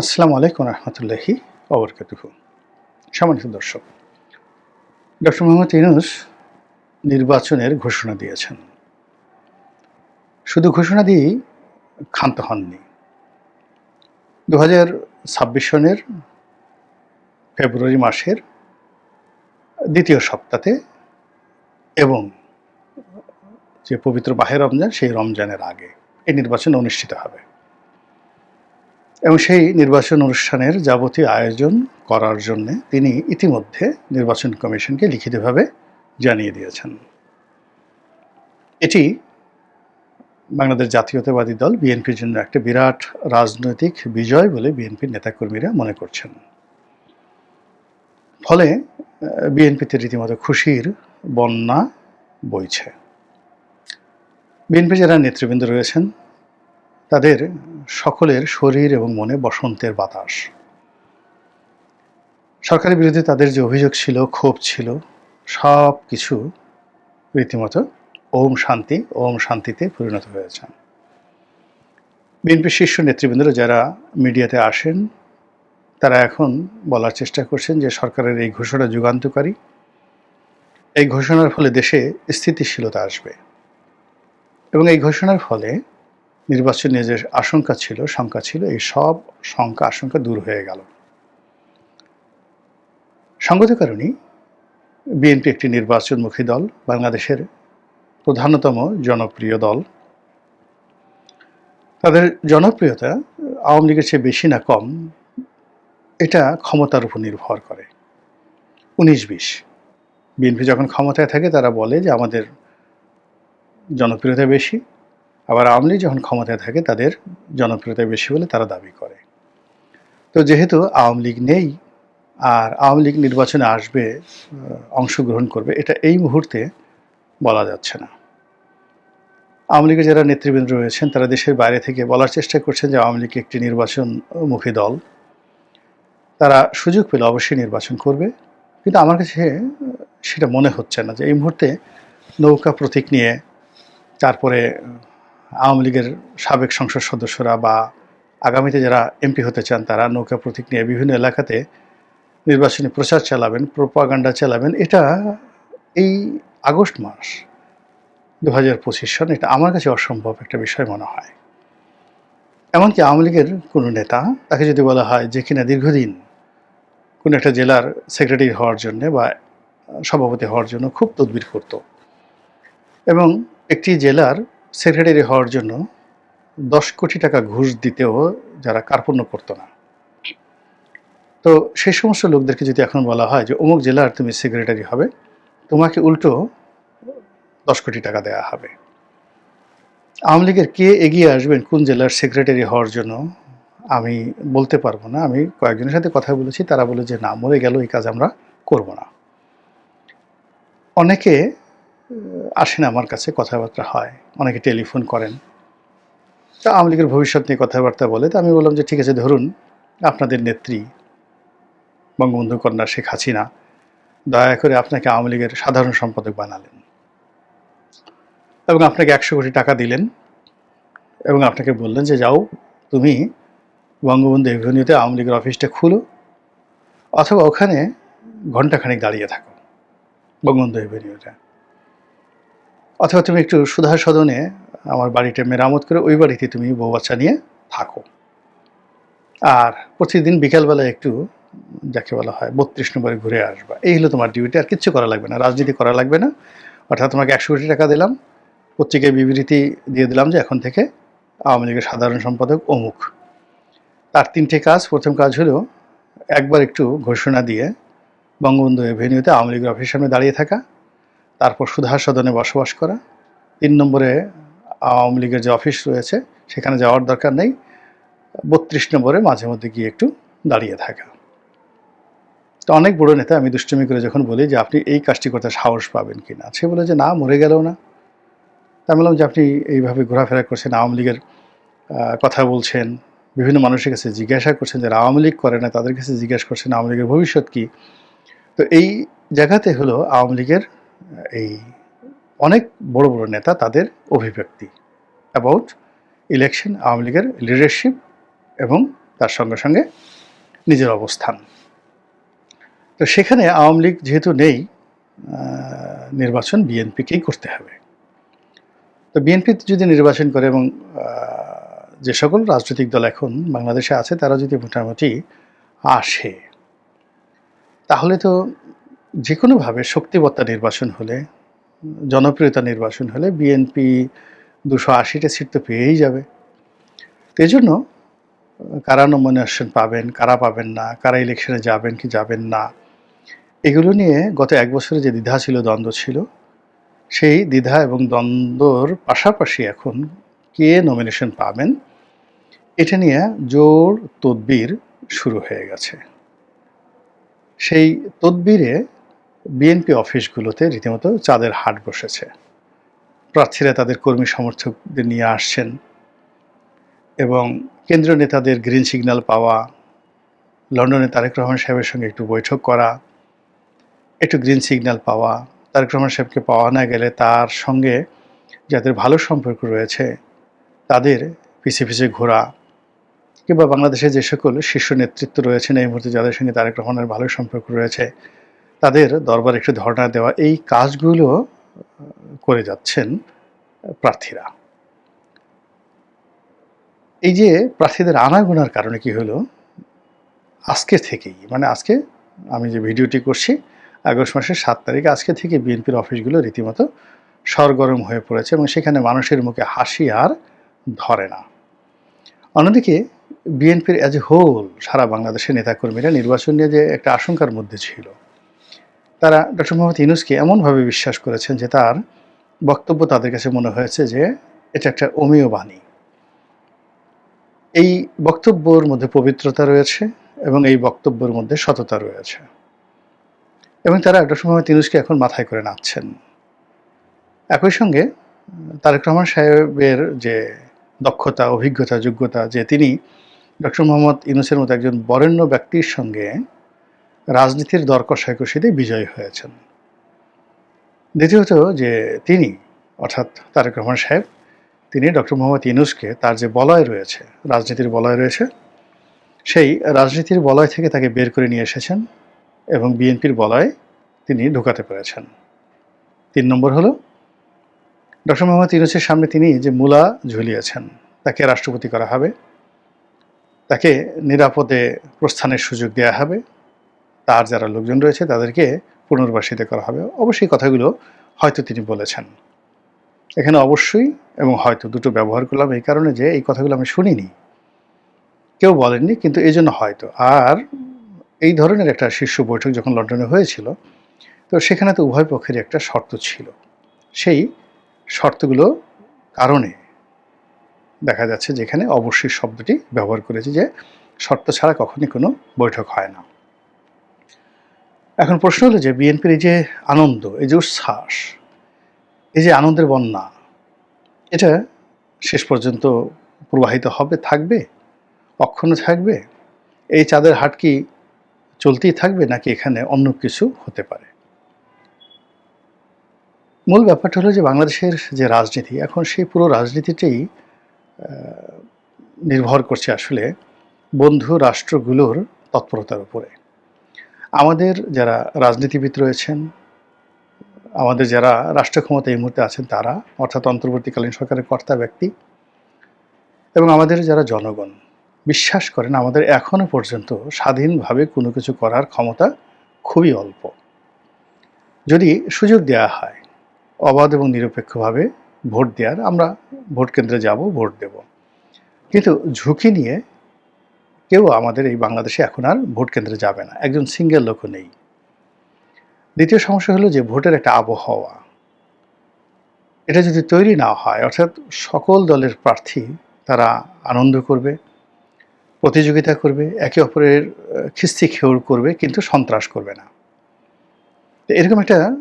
আসসালামু আলাইকুম রহমতুল্লাহি অবরকাতুহু সম্মানিত দর্শক, ডক্টর মোহাম্মদ ইউনুস নির্বাচনের ঘোষণা দিয়েছেন। শুধু ঘোষণা দিয়েই ক্ষান্ত হননি। দু হাজার ছাব্বিশ সনের ফেব্রুয়ারি মাসের দ্বিতীয় সপ্তাহে এবং যে পবিত্র বাহে রমজান, সেই রমজানের আগে এই নির্বাচন অনুষ্ঠিত হবে। এবং সেই নির্বাচন অনুষ্ঠানের যাবতীয় আয়োজন করার জন্য তিনি ইতিমধ্যে নির্বাচন কমিশনকে লিখিতভাবে জানিয়ে দিয়েছেন। এটি বাংলাদেশ জাতীয়তাবাদী দল, বিএনপির জন্য একটা বিরাট রাজনৈতিক বিজয় বলে বিএনপির নেতাকর্মীরা মনে করছেন। ফলে বিএনপিতে রীতিমতো খুশির বন্যা বইছে। বিএনপি যারা নেতৃবৃন্দ রয়েছেন তাদের সকলের শরীর এবং মনে বসন্তের বাতাস। সরকারের বিরুদ্ধে তাদের যে অভিযোগ ছিল, ক্ষোভ ছিল সব কিছু রীতিমতো ওম শান্তি, ওম শান্তিতে পরিণত হয়েছে। বিএনপি শীর্ষ নেতৃবৃন্দরা যারা মিডিয়াতে আসেন, তারা এখন বলার চেষ্টা করছেন যে সরকারের এই ঘোষণা যুগান্তকারী। এই ঘোষণার ফলে দেশে স্থিতিশীলতা আসবে। এবং এই ঘোষণার ফলে নির্বাচনের যে আশঙ্কা ছিল, শঙ্কা ছিল, এই সব শঙ্কা, আশঙ্কা দূর হয়ে গেল। সঙ্গত কারণেই বিএনপি একটি নির্বাচনমুখী দল, বাংলাদেশের প্রধানতম জনপ্রিয় দল। তাদের জনপ্রিয়তা আওয়ামী লীগের চেয়ে বেশি না কম, এটা ক্ষমতার উপর নির্ভর করে। উনিশ বিশ। বিএনপি যখন ক্ষমতায় থাকে, তারা বলে যে আমাদের জনপ্রিয়তা বেশি আবার আওয়ামী লীগ যখন ক্ষমতায় থাকে, তাদের জনপ্রিয়তা বেশি বলে তারা দাবি করে। তো যেহেতু আওয়ামী লীগ নেই, আর আওয়ামী লীগ নির্বাচনে আসবে অংশগ্রহণ করবে, এটা এই মুহূর্তে বলা যাচ্ছে না। আওয়ামী লীগের যারা নেতৃবৃন্দ রয়েছেন, তারা দেশের বাইরে থেকে বলার চেষ্টা করছেন যে আওয়ামী লীগ একটি নির্বাচনমুখী দল। তারা সুযোগ পেলে অবশ্যই নির্বাচন করবে, কিন্তু আমার কাছে সেটা মনে হচ্ছে না যে এই মুহূর্তে নৌকা প্রতীক নিয়ে, তারপরে আওয়ামী লীগের সাবেক সংসদ সদস্যরা বা আগামীতে যারা এমপি হতে চান, তারা নৌকা প্রতীক নিয়ে বিভিন্ন এলাকাতে নির্বাচনী প্রচার চালাবেন, প্রোপাগান্ডা চালাবেন। এটা এই আগস্ট মাস দু হাজার পঁচিশ সন এটা আমার কাছে অসম্ভব একটা বিষয় মনে হয়। এমনকি আওয়ামী লীগের কোনো নেতা, তাকে যদি বলা হয় যে কিনা দীর্ঘদিন কোনো একটা জেলার সেক্রেটারি হওয়ার জন্যে বা সভাপতি হওয়ার জন্য খুব তদবির করত এবং একটি জেলার সেক্রেটারি হওয়ার জন্য দশ কোটি টাকা ঘুষ দিতেও যারা কার্পণ্য করতো না। তো সেই সমস্ত লোকদেরকে যদি এখন বলা হয় যে, অমুক জেলার তুমি সেক্রেটারি হবে, তোমাকে উল্টো দশ কোটি টাকা দেওয়া হবে। আওয়ামী লীগের কে এগিয়ে আসবেন কোন জেলার সেক্রেটারি হওয়ার জন্য, আমি বলতে পারব না। আমি কয়েকজনের সাথে কথা বলেছি, তারা বলে যে, না, মরে গেল এই কাজ আমরা করব না। অনেকে আসেন আমার কাছে কথাবার্তা হয়। অনেকে টেলিফোন করেন। তা আওয়ামী লীগের ভবিষ্যৎ নিয়ে কথাবার্তা বলে, তো আমি বললাম যে, ঠিক আছে, ধরুন আপনাদের নেত্রী বঙ্গবন্ধু কন্যা শেখ হাসিনা, দয়া করে আপনাকে আওয়ামী লীগের সাধারণ সম্পাদক বানালেন এবং আপনাকে একশো কোটি টাকা দিলেন এবং আপনাকে বললেন যে, যাও, তুমি বঙ্গবন্ধু এভিনিউতে আওয়ামী লীগের অফিসটা খুলো অথবা ওখানে ঘন্টাখানেক দাঁড়িয়ে থাকো বঙ্গবন্ধু এভিনিউতে। অথবা তুমি একটু সুধা সদনে আমার বাড়িটা মেরামত করে ওই বাড়িতে তুমি বউ বাচ্চা নিয়ে থাকো। আর প্রতিদিন বিকালবেলায় একটু যাকে বলা হয় বত্রিশ নম্বরে ঘুরে আসবা। এই হলো তোমার ডিউটি আর কিচ্ছু করা লাগবে না, রাজনীতি করা লাগবে না। অর্থাৎ তোমাকে একশো কোটি টাকা দিলাম, পত্রিকায় বিবৃতি দিয়ে দিলাম যে এখন থেকে আওয়ামী লীগের সাধারণ সম্পাদক অমুক। তার তিনটে কাজ, প্রথম কাজ হলো একবার একটু ঘোষণা দিয়ে বঙ্গবন্ধু এভিনিউতে আওয়ামী লীগের অফিসের সামনে দাঁড়িয়ে থাকা তারপর সুধা সদনে বসবাস করা। তিন নম্বরে আওয়ামী লীগের যে অফিস রয়েছে, সেখানে যাওয়ার দরকার নেই। বত্রিশ নম্বরে মাঝে মধ্যে গিয়ে একটু দাঁড়িয়ে থাকা। তো অনেক বড় নেতা আমি দুষ্টমি করে যখন বলি যে, আপনি এই কাজটি করতে সাহস পাবেন কি না? সে বলে যে, না, মরে গেল না। তা বললাম যে, আপনি এইভাবে ঘোরাফেরা করছেন, আওয়ামী লীগের কথা বলছেন, বিভিন্ন মানুষের কাছে জিজ্ঞাসা করছেন যারা আওয়ামী লীগ করে না, তাদের কাছে জিজ্ঞাসা করছেন আওয়ামী লীগের ভবিষ্যৎ কী? তো এই জায়গাতে হলো আওয়ামী লীগের এই অনেক বড় বড় নেতা তাদের অভিব্যক্তি অ্যাবাউট ইলেকশন আওয়ামী লীগের লিডারশিপ এবং তার সঙ্গে সঙ্গে নিজের অবস্থান। তো সেখানে আওয়ামী লীগ যেহেতু নেই নির্বাচন বিএনপিকেই করতে হবে। তো বিএনপি যদি নির্বাচন করে এবং যে সকল রাজনৈতিক দল এখন বাংলাদেশে আছে, তারা যদি মোটামুটি আসে, তাহলে তো যে কোনোভাবে শক্তিবত্তা নির্বাচন হলে, জনপ্রিয়তা নির্বাচন হলে বিএনপি দুশো আশিটা সিট তো পেয়েই যাবে। এই জন্য, কারা নমিনেশন পাবেন, কারা পাবেন না, কারা ইলেকশনে যাবেন কি যাবেন না, এগুলো নিয়ে গত এক বছরে যে দ্বিধা ছিল, দ্বন্দ্ব ছিল, সেই দ্বিধা এবং দ্বন্দ্বর পাশাপাশি এখন কে নমিনেশন পাবেন, এটা নিয়ে জোর তদবির শুরু হয়ে গেছে। সেই তদবিরে বিএনপি অফিসগুলোতে রীতিমতো চাঁদের হাট বসেছে। প্রার্থীরা তাদের কর্মী সমর্থকদের নিয়ে আসছেন এবং কেন্দ্রীয় নেতাদের গ্রিন সিগন্যাল পাওয়া, লন্ডনে তারেক রহমান সাহেবের সঙ্গে একটু বৈঠক করা, একটু গ্রিন সিগন্যাল পাওয়া, তারেক রহমান সাহেবকে পাওয়া না গেলে তার সঙ্গে যাদের ভালো সম্পর্ক রয়েছে, তাদের পিছিয়ে পিছিয়ে ঘোরা কিংবা বাংলাদেশে যে সকল শীর্ষ নেতৃত্ব রয়েছেন এই মুহূর্তে যাদের সঙ্গে তারেক রহমানের ভালো সম্পর্ক রয়েছে তাদের দরবার একটু ধর্ণা দেওয়া, এই কাজগুলো করে যাচ্ছেন প্রার্থীরা। এই যে প্রার্থীদের আনাগোনার কারণে কি হলো? আজকে থেকেই মানে আজকে আমি যে ভিডিওটি করছি, আগস্ট মাসের সাত তারিখে, আজকে থেকে বিএনপির অফিসগুলো রীতিমতো সরগরম হয়ে পড়েছে এবং সেখানে মানুষের মুখে হাসি আর ধরে না। অন্যদিকে, বিএনপির অ্যাজ এ হোল সারা বাংলাদেশের নেতাকর্মীরা নির্বাচন নিয়ে যে একটা আশঙ্কার মধ্যে ছিল তারা ডক্টর মোহাম্মদ ইউনুসকে এমনভাবে বিশ্বাস করেছেন যে তার বক্তব্য তাদের কাছে মনে হয়েছে যে এটা একটা অমীয় বাণী। এই বক্তব্যর মধ্যে পবিত্রতা রয়েছে এবং এই বক্তব্যের মধ্যে সততা রয়েছে। এবং তারা ডক্টর মোহাম্মদ ইউনুসকে এখন মাথায় করে নাচছেন। একই সঙ্গে তারেক রহমান সাহেবের যে দক্ষতা, অভিজ্ঞতা, যোগ্যতা, যে তিনি ডক্টর মোহাম্মদ ইউনুসের মতো একজন বরেণ্য ব্যক্তির সঙ্গে রাজনীতির দর বিজয়ী হয়েছেন। দ্বিতীয়ত যে তিনি, অর্থাৎ তারেক রহমান সাহেব, তিনি ডক্টর মোহাম্মদ ইউনুসকে তার যে বলয় রয়েছে, রাজনীতির বলয় রয়েছে, সেই রাজনীতির বলয় থেকে তাকে বের করে নিয়ে এসেছেন এবং বিএনপির বলয় তিনি ঢোকাতে পেরেছেন। তিন নম্বর হলো ডক্টর মোহাম্মদ ইউনুসের সামনে তিনি যে মূলা ঝুলিয়েছেন, তাকে রাষ্ট্রপতি করা হবে, তাকে নিরাপদে প্রস্থানের সুযোগ দেওয়া হবে তার যারা লোকজন রয়েছে তাদেরকে পুনর্বাসিত করা হবে। অবশ্যই কথাগুলো হয়তো তিনি বলেছেন। এখানে অবশ্যই এবং হয়তো দুটো ব্যবহার করলাম এই কারণে যে এই কথাগুলো আমি শুনিনি। কেউ বলেননি, কিন্তু এই জন্য হয়তো। আর এই ধরনের একটা শীর্ষ বৈঠক যখন লন্ডনে হয়েছিল, তো সেখানে তো উভয় পক্ষেরই একটা শর্ত ছিল। সেই শর্তগুলো কারণে দেখা যাচ্ছে যেখানে অবশ্যই শব্দটি ব্যবহার করেছে যে শর্ত ছাড়া কখনই কোনো বৈঠক হয় না। এখন প্রশ্ন হলো যে বিএনপির এই যে আনন্দ, এই যে উচ্ছ্বাস, এই যে আনন্দের বন্যা, এটা শেষ পর্যন্ত প্রবাহিত হবে, থাকবে অক্ষুণ্ণ থাকবে? এই চাঁদের হাট কি চলতেই থাকবে নাকি এখানে অন্য কিছু হতে পারে? মূল ব্যাপারটা হলো যে বাংলাদেশের যে রাজনীতি, এখন সেই পুরো রাজনীতিটাই নির্ভর করছে আসলে বন্ধু রাষ্ট্রগুলোর তৎপরতার উপরে। আমাদের যারা রাজনীতিবিদ রয়েছেন, আমাদের যারা রাষ্ট্র ক্ষমতা এই মুহূর্তে আছেন তারা, অর্থাৎ অন্তর্বর্তীকালীন সরকারের কর্তা ব্যক্তি এবং আমাদের যারা জনগণ, বিশ্বাস করেন আমাদের এখনও পর্যন্ত স্বাধীনভাবে কোনো কিছু করার ক্ষমতা খুবই অল্প। যদি সুযোগ দেওয়া হয়, অবাধ এবং নিরপেক্ষভাবে ভোট দেওয়ার, আমরা ভোট কেন্দ্রে যাব, ভোট দেব। কিন্তু ঝুঁকি নিয়ে কেউ আমাদের এই বাংলাদেশে এখন আর ভোট কেন্দ্রে যাবে না। একজন সিঙ্গেল লোকও নেই। দ্বিতীয় সমস্যা হলো যে ভোটের একটা আবহাওয়া। এটা যদি তৈরি না হয়, অর্থাৎ সকল দলের প্রার্থী তারা আনন্দ করবে, প্রতিযোগিতা করবে, একে অপরের খিস্তি খেউড় করবে, কিন্তু সন্ত্রাস করবে না। তো এরকম একটা,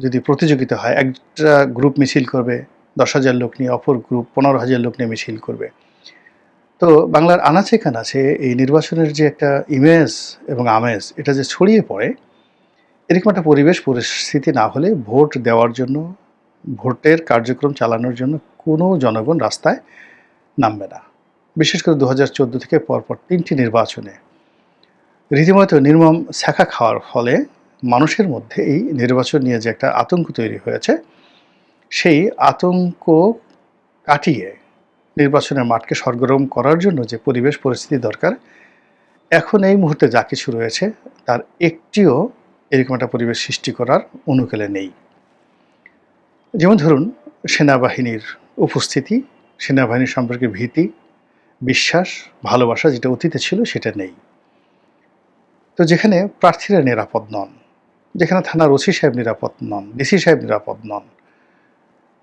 যদি প্রতিযোগিতা হয়, একটা গ্রুপ মিছিল করবে, দশ হাজার লোক নিয়ে, অপর গ্রুপ পনেরো হাজার লোক নিয়ে মিছিল করবে। তো বাংলার আনাচে কানাচে এই নির্বাচনের যে একটা ইমেজ এবং আমেজ, এটা যে ছড়িয়ে পড়ে, এরকম একটা পরিবেশ পরিস্থিতি না হলে ভোট দেওয়ার জন্য, ভোটের কার্যক্রম চালানোর জন্য কোনো জনগণ রাস্তায় নামবে না। বিশেষ করে দু হাজার চোদ্দ থেকে পরপর তিনটি নির্বাচনে। রীতিমতো নির্মম শাখা খাওয়ার ফলে মানুষের মধ্যে এই নির্বাচন নিয়ে যে একটা আতঙ্ক তৈরি হয়েছে, সেই আতঙ্ক কাটিয়ে নির্বাচনের মাঠকে সরগরম করার জন্য যে পরিবেশ পরিস্থিতি দরকার, এখন এই মুহূর্তে যা কিছু রয়েছে, তার একটিও এরকম একটা পরিবেশ সৃষ্টি করার অনুকূলে নেই। যেমন ধরুন, সেনাবাহিনীর উপস্থিতি সেনাবাহিনীর সম্পর্কে ভীতি, বিশ্বাস, ভালোবাসা যেটা অতীতে ছিল সেটা নেই। তো যেখানে প্রার্থীরা নিরাপদ নন, যেখানে থানার ওসি সাহেব নিরাপদ নন, ডিসি সাহেব নিরাপদ নন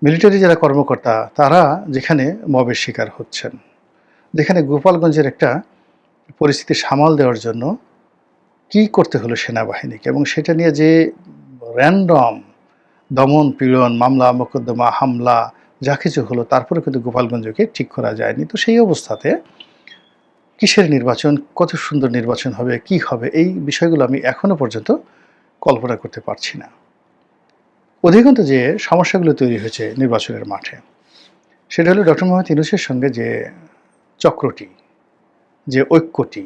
মিলিটারি যারা কর্মকর্তা, তারা যেখানে মবের শিকার হচ্ছেন, যেখানে গোপালগঞ্জের একটা পরিস্থিতি সামাল দেওয়ার জন্য কি করতে হলো সেনাবাহিনীকে এবং সেটা নিয়ে যে র্যান্ডম দমন, পীড়ন, মামলা, মোকদ্দমা, হামলা, যা কিছু হলো, তারপরে কিন্তু গোপালগঞ্জকে ঠিক করা যায়নি। তো সেই অবস্থাতে কিসের নির্বাচন, কত সুন্দর নির্বাচন হবে, কি হবে, এই বিষয়গুলো আমি এখনও পর্যন্ত কল্পনা করতে পারছি না। অধিকন্ত যে সমস্যাগুলো তৈরি হয়েছে নির্বাচনের মাঠে, সেটা হলো ডক্টর মোহাম্মদ ইউনুসের সঙ্গে যে চক্রটি, যে ঐক্যটি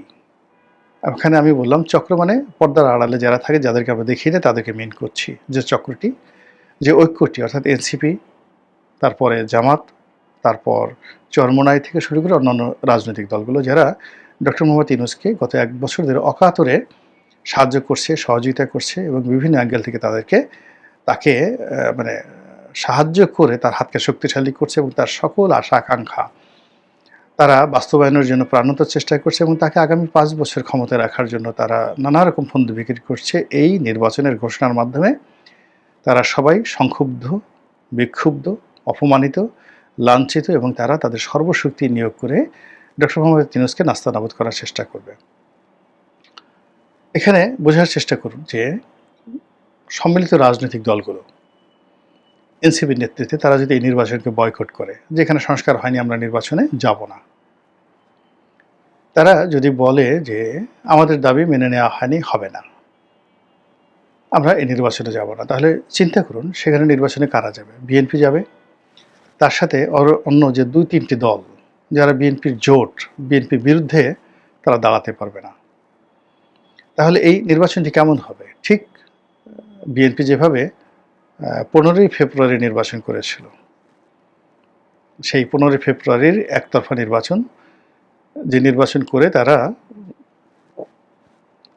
ওখানে আমি বললাম চক্র মানে পর্দার আড়ালে যারা থাকে, যাদেরকে আমরা দেখিয়ে দেয় তাদেরকে মেন করছি যে চক্রটি, যে ঐক্যটি, অর্থাৎ এনসিপি, তারপরে জামাত, তারপর চরমনাই থেকে শুরু করে অন্যান্য রাজনৈতিক দলগুলো, যারা ডক্টর মোহাম্মদ ইউনুসকে গত এক বছর ধরে অকাতরে সাহায্য করছে, সহযোগিতা করছে এবং বিভিন্ন অ্যাঙ্গেল থেকে তাদেরকে তাকে মানে সাহায্য করে তার হাতকে শক্তিশালী করছে এবং তার সকল আশা আকাঙ্ক্ষা তারা বাস্তবায়নের জন্য প্রাণত চেষ্টা করছে এবং তাকে আগামী পাঁচ বছর ক্ষমতায় রাখার জন্য তারা নানা রকম ফন্দ বিক্রি করছে। এই নির্বাচনের ঘোষণার মাধ্যমে তারা সবাই সংক্ষুব্ধ, বিক্ষুব্ধ, অপমানিত, লাঞ্ছিত এবং তারা তাদের সর্বশক্তি নিয়োগ করে ডক্টর মোহাম্মদ তিনুসকে নাস্তানাবুদ করার চেষ্টা করবে। এখানে বোঝার চেষ্টা করুন যে সম্মিলিত রাজনৈতিক দলগুলো, এনসিপির নেতৃত্বে তারা যদি এই নির্বাচনকে বয়কট করে, যেখানে সংস্কার হয়নি আমরা নির্বাচনে যাব না। তারা যদি বলে যে আমাদের দাবি মেনে নেওয়া হয়নি, হবে না। আমরা এই নির্বাচনে যাব না। তাহলে চিন্তা করুন, সেখানে নির্বাচনে কারা যাবে? বিএনপি যাবে? তার সাথে অন্য যে দুই তিনটি দল, যারা বিএনপির জোট, বিএনপির বিরুদ্ধে তারা দাঁড়াতে পারবে না। তাহলে এই নির্বাচনটি কেমন হবে? ঠিক বিএনপি যেভাবে পনেরোই ফেব্রুয়ারি নির্বাচন করেছিল, সেই পনেরোই ফেব্রুয়ারির একতরফা নির্বাচন, যে নির্বাচন করে তারা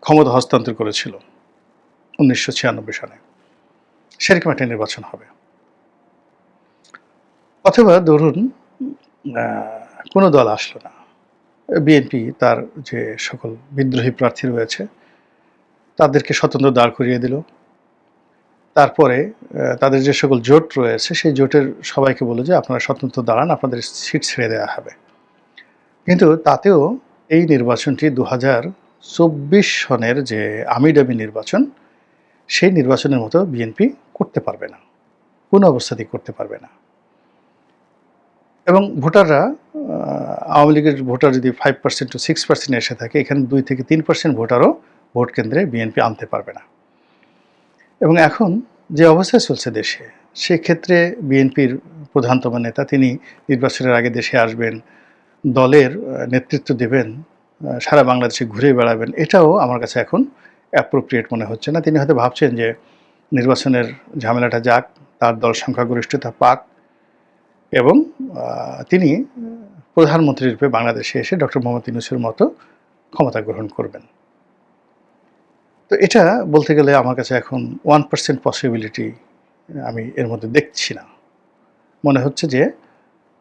ক্ষমতা হস্তান্তর করেছিল উনিশশো ছিয়ানব্বই সালে। সেরকম একটা নির্বাচন হবে। অথবা ধরুন কোনো দল আসলো না। বিএনপি তার যে সকল বিদ্রোহী প্রার্থী রয়েছে, তাদেরকে স্বতন্ত্র দাঁড় করিয়ে দিল। তারপরে তাদের যে সকল জোট রয়েছে, সেই জোটের সবাইকে বলে যে, আপনারা স্বতন্ত্র দাঁড়ান, আপনাদের সিট ছেড়ে দেওয়া হবে। কিন্তু তাতেও এই নির্বাচনটি দু হাজার চব্বিশ সনের যে আমিডামি নির্বাচন, সেই নির্বাচনের মতো বিএনপি করতে পারবে না কোনো অবস্থাতেই করতে পারবে না। এবং ভোটাররা আওয়ামী লীগের ভোটার যদি five percent to six percent এসে থাকে, এখানে দুই থেকে তিন পার্সেন্ট ভোটারও ভোট কেন্দ্রে বিএনপি আনতে পারবে না। এবং এখন যে অবস্থা চলছে দেশে, সেক্ষেত্রে বিএনপির প্রধানতম নেতা তিনি নির্বাচনের আগে দেশে আসবেন, দলের নেতৃত্ব দেবেন সারা বাংলাদেশে ঘুরে বেড়াবেন, এটাও আমার কাছে এখন অ্যাপ্রোপ্রিয়েট মনে হচ্ছে না। তিনি হয়তো ভাবছেন যে নির্বাচনের ঝামেলাটা যাক, তার দল সংখ্যাগরিষ্ঠতা পাক এবং তিনি প্রধানমন্ত্রী রূপে বাংলাদেশে এসে ডক্টর মোহাম্মদ ইউনুসের মতো ক্ষমতা গ্রহণ করবেন। তো এটা বলতে গেলে আমার কাছে এখন ওয়ান পার্সেন্ট পসিবিলিটি আমি এর মধ্যে দেখছি না। মনে হচ্ছে যে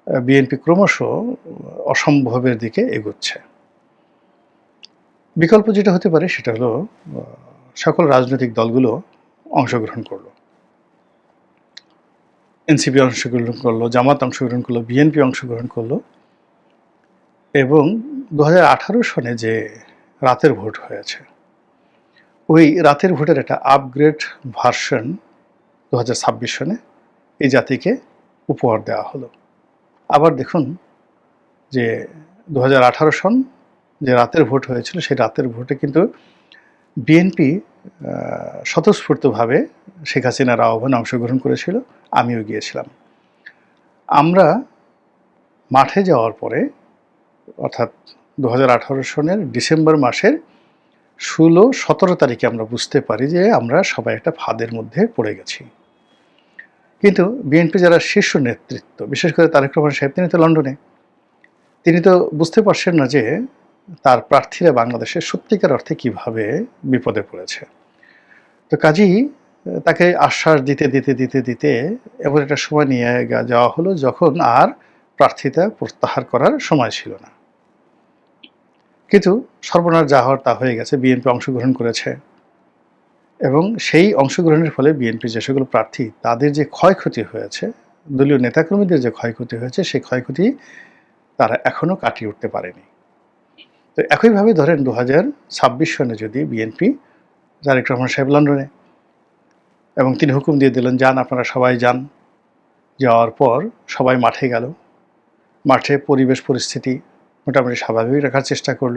বিএনপি ক্রমশ অসম্ভবের দিকে এগোচ্ছে। বিকল্প যেটা হতে পারে সেটা হলো সকল রাজনৈতিক দলগুলো অংশগ্রহণ করল। এনসিপি অংশগ্রহণ করল, জামাত অংশগ্রহণ করল বিএনপি অংশগ্রহণ করল এবং দু হাজার আঠারো সনে যে রাতের ভোট হয়েছে ওই রাতের ভোটের একটা আপগ্রেড ভার্সন দু হাজার ছাব্বিশ সনে এই জাতিকে উপহার দেওয়া হলো। আবার দেখুন যে দু হাজার আঠারো সন যে রাতের ভোট হয়েছিল, সেই রাতের ভোটে কিন্তু বিএনপি স্বতঃস্ফূর্তভাবে শেখ হাসিনার আহ্বানে অংশগ্রহণ করেছিল, আমিও গিয়েছিলাম। আমরা মাঠে যাওয়ার পরে, অর্থাৎ দু হাজার আঠারো সনের ডিসেম্বর মাসের ষোলো, সতেরো তারিখে আমরা বুঝতে পারি যে আমরা সবাই একটা ফাঁদের মধ্যে পড়ে গেছি। কিন্তু বিএনপি যারা শীর্ষ নেতৃত্ব, বিশেষ করে তারেক রহমান সাহেব, তিনি তো লন্ডনে। তিনি তো বুঝতে পারছেন না যে তার প্রার্থীরা বাংলাদেশের সত্যিকার অর্থে কীভাবে বিপদে পড়েছে। তো কাজেই, তাকে আশ্বাস দিতে দিতে দিতে দিতে এমন একটা সময় নিয়ে যাওয়া হলো যখন আর প্রার্থিতা প্রত্যাহার করার সময় ছিল না। কিন্তু সর্বনাশ যা হওয়ার তা হয়ে গেছে বিএনপি অংশগ্রহণ করেছে। এবং সেই অংশগ্রহণের ফলে বিএনপি যে সকল প্রার্থী, তাদের যে ক্ষয়ক্ষতি হয়েছে, দলীয় নেতাকর্মীদের যে ক্ষয়ক্ষতি হয়েছে, সেই ক্ষয়ক্ষতি তারা এখনও কাটিয়ে উঠতে পারেনি। তো একইভাবে ধরেন দু হাজার ছাব্বিশ সনে যদি বিএনপি তারেক রহমান সাহেব লন্ডনে, এবং তিনি হুকুম দিয়ে দিলেন, যান, আপনারা সবাই যান। যাওয়ার পর সবাই মাঠে গেল। মাঠে পরিবেশ, পরিস্থিতি মোটামুটি স্বাভাবিক রাখার চেষ্টা করল।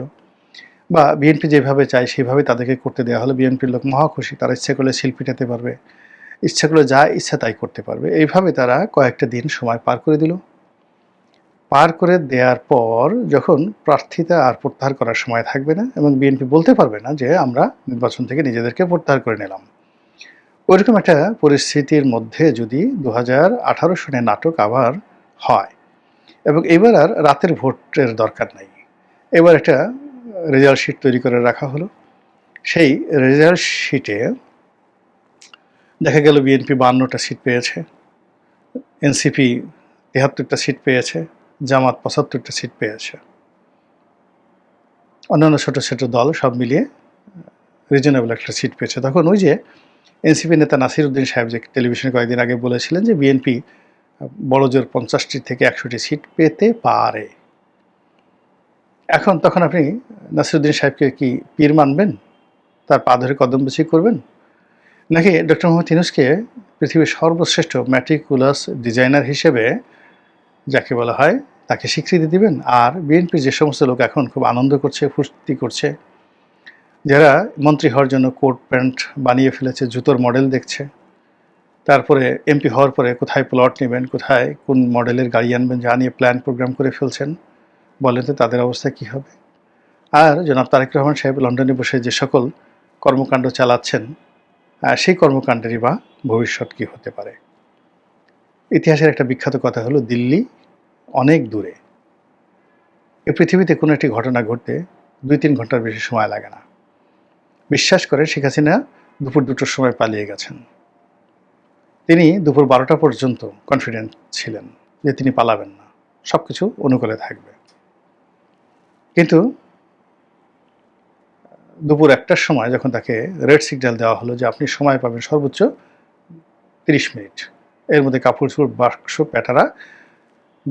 বা বিএনপি যেভাবে চায় সেভাবে তাদেরকে করতে দেওয়া হলো। বিএনপির লোক মহা খুশি, তারা ইচ্ছে করলে শিল্পী পিটাতে পারবে। ইচ্ছা করলে যা ইচ্ছা তাই করতে পারবে। এইভাবে তারা কয়েকটা দিন সময় পার করে দিল। পার করে দেওয়ার পর যখন প্রার্থিতা আর প্রত্যাহার করার সময় থাকবে না এবং বিএনপি বলতে পারবে না যে আমরা নির্বাচন থেকে নিজেদেরকে প্রত্যাহার করে নিলাম। ওইরকম একটা পরিস্থিতির মধ্যে যদি দু হাজার আঠারো সনে নাটক আবার হয় এবং এবার আর রাতের ভোটের দরকার নাই। এবার একটা রেজাল্ট শিট তৈরি করে রাখা হলো। সেই রেজাল্ট শিটে দেখা গেল বিএনপি বান্নটা সিট পেয়েছে এনসিপি তেহাত্তরটা সিট পেয়েছে, জামাত পঁচাত্তরটা সিট পেয়েছে। অন্যান্য ছোট ছোট দল সব মিলিয়ে রিজনেবল একটা সিট পেয়েছে। তখন ওই যে এনসিপি নেতা নাসির উদ্দিন সাহেব যে টেলিভিশনে কয়েকদিন আগে বলেছিলেন যে বিএনপি বড় জোর পঞ্চাশটি থেকে একশোটি সিট পেতে পারে। এখন তখন আপনি নাসিরুদ্দিন সাহেবকে কি পীর মানবেন? তার পা ধরে কদম বেশি করবেন? নাকি ডক্টর মোহাম্মদ ইউনুসকে পৃথিবীর সর্বশ্রেষ্ঠ ম্যাট্রিকুলাস ডিজাইনার হিসেবে, যাকে বলা হয়, তাকে স্বীকৃতি দিবেন? আর বিএনপির যে সমস্ত লোক এখন খুব আনন্দ করছে, ফুর্তি করছে, যারা মন্ত্রী হওয়ার জন্য কোট, প্যান্ট বানিয়ে ফেলেছে, জুতোর মডেল দেখছে তারপরে এমপি হওয়ার পরে কোথায় প্লট নেবেন, কোথায়, কোন মডেলের গাড়ি আনবেন, যা নিয়ে প্ল্যান প্রোগ্রাম করে ফেলছেন, বলেন তো তাদের অবস্থা কি হবে। আর জনাব তারেক রহমান সাহেব লন্ডনে বসে যে সকল কর্মকাণ্ড চালাচ্ছেন সেই কর্মকাণ্ডেরই বা ভবিষ্যৎ কি হতে পারে। ইতিহাসের একটা বিখ্যাত কথা হলো, দিল্লি অনেক দূরে। এ পৃথিবীতে কোনো একটি ঘটনা ঘটতে দুই তিন ঘণ্টার বেশি সময় লাগে না। বিশ্বাস করে শেখ হাসিনা দুপুর দুটোর সময় পালিয়ে গেছেন। তিনি দুপুর বারোটা পর্যন্ত কনফিডেন্ট ছিলেন যে তিনি পালাবেন না। সব কিছু অনুকূলে থাকবে। কিন্তু দুপুর একটার সময় যখন তাকে রেড সিগন্যাল দেওয়া হলো যে আপনি সময় পাবেন সর্বোচ্চ তিরিশ মিনিট, এর মধ্যে কাপড় চোপড় বাক্স, প্যাটারা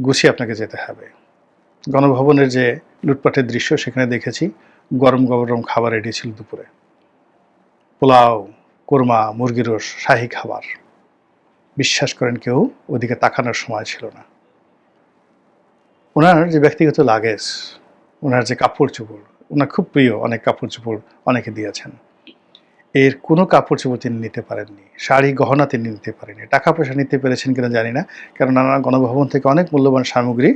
গুছিয়ে আপনাকে যেতে হবে। গণভবনের যে লুটপাটের দৃশ্য সেখানে দেখেছি, গরম গরম খাবার রেডি ছিল দুপুরে। পোলাও, কোরমা, মুরগির রোস, শাহী খাবার। বিশ্বাস করেন কেউ, ওদিকে তাকানোর সময় ছিল না। ওনার যে ব্যক্তিগত লাগেজ, ওনার যে কাপড় চোপড়, ওনার খুব প্রিয় অনেক কাপড় চোপড় অনেকে দিয়েছেন। এর কোনো কাপড় চোপড় তিনি নিতে পারেননি, শাড়ি, গহনা তিনি নিতে পারেননি। টাকা পয়সা নিতে পেরেছেন কিনা জানি না কারণ নানা গণভবন থেকে অনেক মূল্যবান সামগ্রী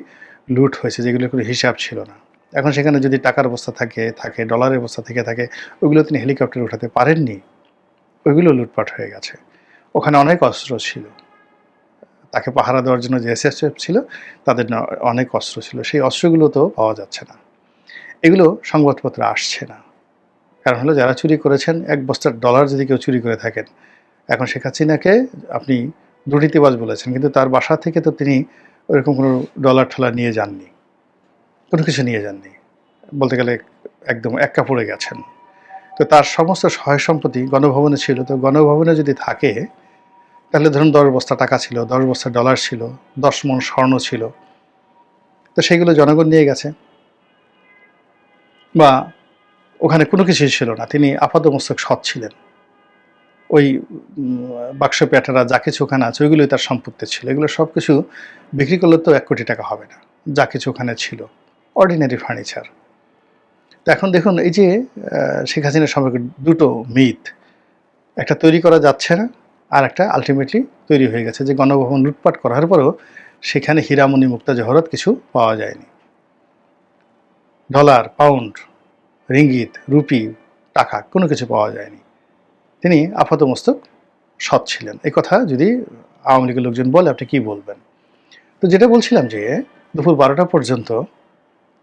লুট হয়েছে যেগুলোর কোনো হিসাব ছিল না। এখন সেখানে যদি টাকার অবস্থা থাকে থাকে, ডলারের অবস্থা থেকে থাকে ওইগুলো তিনি হেলিকপ্টারে উঠাতে পারেননি, ওইগুলো লুটপাট হয়ে গেছে। ওখানে অনেক অস্ত্র ছিল। তাকে পাহারা দেওয়ার জন্য যে এসএসএফ ছিল, তাদের অনেক অস্ত্র ছিল। সেই অস্ত্রগুলো তো পাওয়া যাচ্ছে না। এগুলো সংবাদপত্রে আসছে না। কারণ হলো, যারা চুরি করেছেন, এক বস্তার ডলার যদি কেউ চুরি করে থাকেন, এখন শেখ হাসিনাকে আপনি দুর্নীতিবাজ বলেছেন, কিন্তু তার বাসা থেকে তো তিনি ওরকম কোনো ডলার ঠলার নিয়ে যাননি। কোনো কিছু নিয়ে যাননি। বলতে গেলে একদম এক কাপড়ে গেছেন। তো তার সমস্ত সহায় সম্পত্তি গণভবনে ছিল। তো গণভবনে যদি থাকে তাহলে ধরুন দশ বস্তা টাকা ছিল, দশ বস্তা ডলার ছিল, দশ মন স্বর্ণ ছিল। তো সেগুলো জনগণ নিয়ে গেছে। বা ওখানে কোনো কিছুই ছিল না, তিনি আপাতমস্তক সৎ ছিলেন। ওই বাক্স প্যাটারা যা কিছু ওখানে আছে, ওইগুলোই তার সম্পত্তি ছিল। এগুলো সব কিছু বিক্রি করলে তো এক কোটি টাকা হবে না, যা কিছু ওখানে ছিল। অর্ডিনারি ফার্নিচার তো এখন দেখুন, এই যে শেখ হাসিনার সম্পর্কে দুটো মিথ একটা তৈরি করা যাচ্ছে না আর একটা আলটিমেটলি তৈরি হয়ে গেছে যে গণভবন লুটপাট করার পরেও সেখানে হীরামণি মুক্তা জহরত কিছু পাওয়া যায়নি। ডলার পাউন্ড রিঙ্গিত রুপি টাকা কোনো কিছু পাওয়া যায়নি। তিনি আপাতমস্তক সৎ ছিলেন। এই কথা যদি আওয়ামী লীগের লোকজন বলে, আপনি কি বলবেন? তো যেটা বলছিলাম যে দুপুর বারোটা পর্যন্ত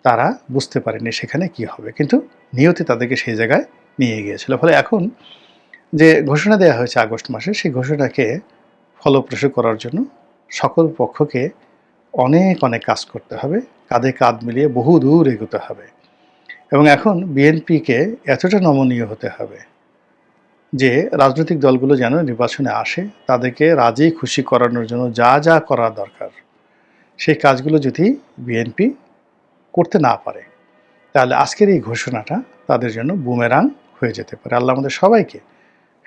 তারা বুঝতে পারেনি সেখানে কি হবে। কিন্তু নিয়তি তাদেরকে সেই জায়গায় নিয়ে গিয়েছিল। ফলে এখন যে ঘোষণা দেওয়া হয়েছে আগস্ট মাসে, সেই ঘোষণাকে ফলপ্রসূ করার জন্য সকল পক্ষকে অনেক অনেক কাজ করতে হবে, কাঁধে কাঁধ মিলিয়ে বহু দূর এগোতে হবে। এবং এখন বিএনপিকে এতটা নমনীয় হতে হবে যে রাজনৈতিক দলগুলো যেন নির্বাচনে আসে, তাদেরকে রাজি খুশি করানোর জন্য যা যা করা দরকার, সেই কাজগুলো যদি বিএনপি করতে না পারে, তাহলে আজকের এই ঘোষণাটা তাদের জন্য বুমেরাং হয়ে যেতে পারে। আল্লাহ আমাদের সবাইকে